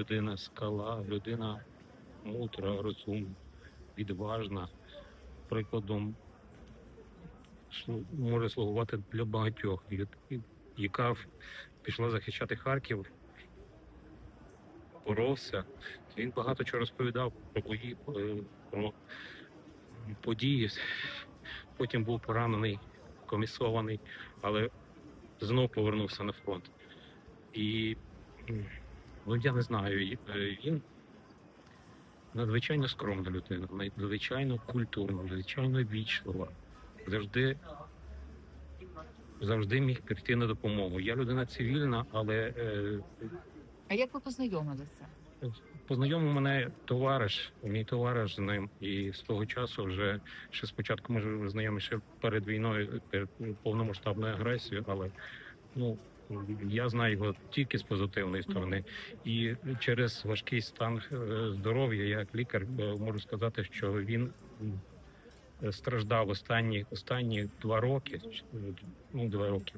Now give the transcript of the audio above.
людина скала, людина мудра, розумна, відважна. Прикладом може слугувати для багатьох, яка пішла захищати Харків, боровся. Він багато чого розповідав про бої, е, про події. Потім був поранений, комісований, але знов повернувся на фронт. І ну я не знаю, е, він надзвичайно скромна людина, надзвичайно культурна, надзвичайно вічлива. Завжди, завжди міг прийти на допомогу. Я людина цивільна, але е, А як ви познайомилися? Познайомив мене товариш, мій товариш з ним, і з того часу вже ще спочатку ви знайомі ще перед війною, перед повномасштабною агресією, але ну я знаю його тільки з позитивної сторони. І через важкий стан е, здоров'я, як лікар е, можу сказати, що він страждав останні останні два роки, чи, ну два роки